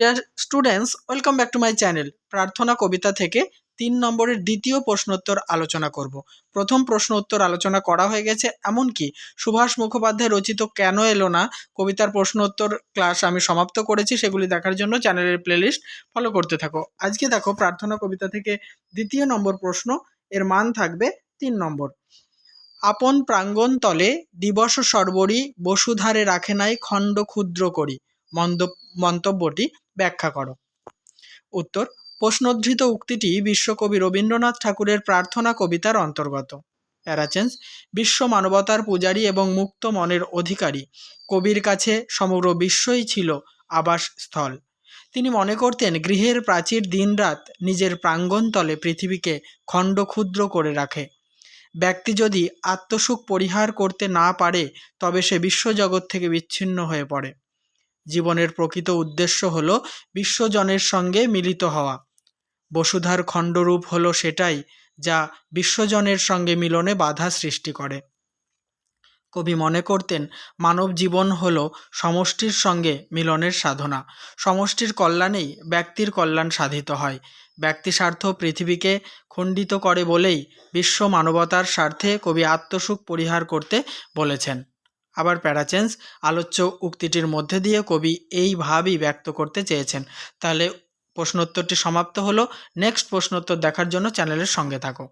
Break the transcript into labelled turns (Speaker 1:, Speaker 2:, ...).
Speaker 1: Dear students welcome back to my channel প্রার্থনা কবিতা থেকে তিন নম্বরের দ্বিতীয় প্রশ্নোত্তর আলোচনা করব। প্রথম প্রশ্ন উত্তর আলোচনা করা হয়ে গেছে এমনকি সুভাষ মুখোপাধ্যায় রচিত কেন এলো না? কবিতার প্রশ্ন উত্তর ক্লাস আমি সমাপ্ত করেছি, সেগুলি দেখার জন্য চ্যানেলের প্লেলিস্ট ফলো করতে থাকো। আজকে দেখো প্রার্থনা কবিতা থেকে দ্বিতীয় নম্বর প্রশ্ন, এর মান থাকবে তিন নম্বর। আপন প্রাঙ্গণ তলে দিবস সর্বরি বসুধারে রাখে নাই খণ্ড ক্ষুদ্র করি। মন্তব্যটি ব্যাখ্যা করো। উত্তর, প্রশ্নোদ্ধৃত উক্তিটি বিশ্বকবি রবীন্দ্রনাথ ঠাকুরের প্রার্থনা কবিতার অন্তর্গত। প্যারাচেন্স বিশ্ব মানবতার পূজারী এবং মুক্ত মনের অধিকারী। কবির কাছে সমগ্র বিশ্বই ছিল আবাসস্থল। তিনি মনে করতেন গৃহের প্রাচীর দিনরাত নিজের প্রাঙ্গণতলে পৃথিবীকে খণ্ড ক্ষুদ্র করে রাখে। ব্যক্তি যদি আত্মসুখ পরিহার করতে না পারে, তবে সে বিশ্বজগৎ থেকে বিচ্ছিন্ন হয়ে পড়ে। জীবনের প্রকৃত উদ্দেশ্য হল বিশ্বজনের সঙ্গে মিলিত হওয়া। বসুধার খণ্ডরূপ হলো সেটাই যা বিশ্বজনের সঙ্গে মিলনে বাধা সৃষ্টি করে। কবি মনে করতেন, মানব জীবন হল সমষ্টির সঙ্গে মিলনের সাধনা। সমষ্টির কল্যাণেই ব্যক্তির কল্যাণ সাধিত হয়। ব্যক্তি স্বার্থ পৃথিবীকে খণ্ডিত করে বলেই বিশ্ব মানবতার স্বার্থে কবি আত্মসুখ পরিহার করতে বলেছেন। আবার প্যারাচেন্স আলোচ্য উক্তিটির মধ্যে দিয়ে কবি এইভাবেই ব্যক্ত করতে চেয়েছেন। তাহলে প্রশ্নোত্তরটি সমাপ্ত হলো। নেক্সট প্রশ্নোত্তর দেখার জন্য চ্যানেলের সঙ্গে থাকো।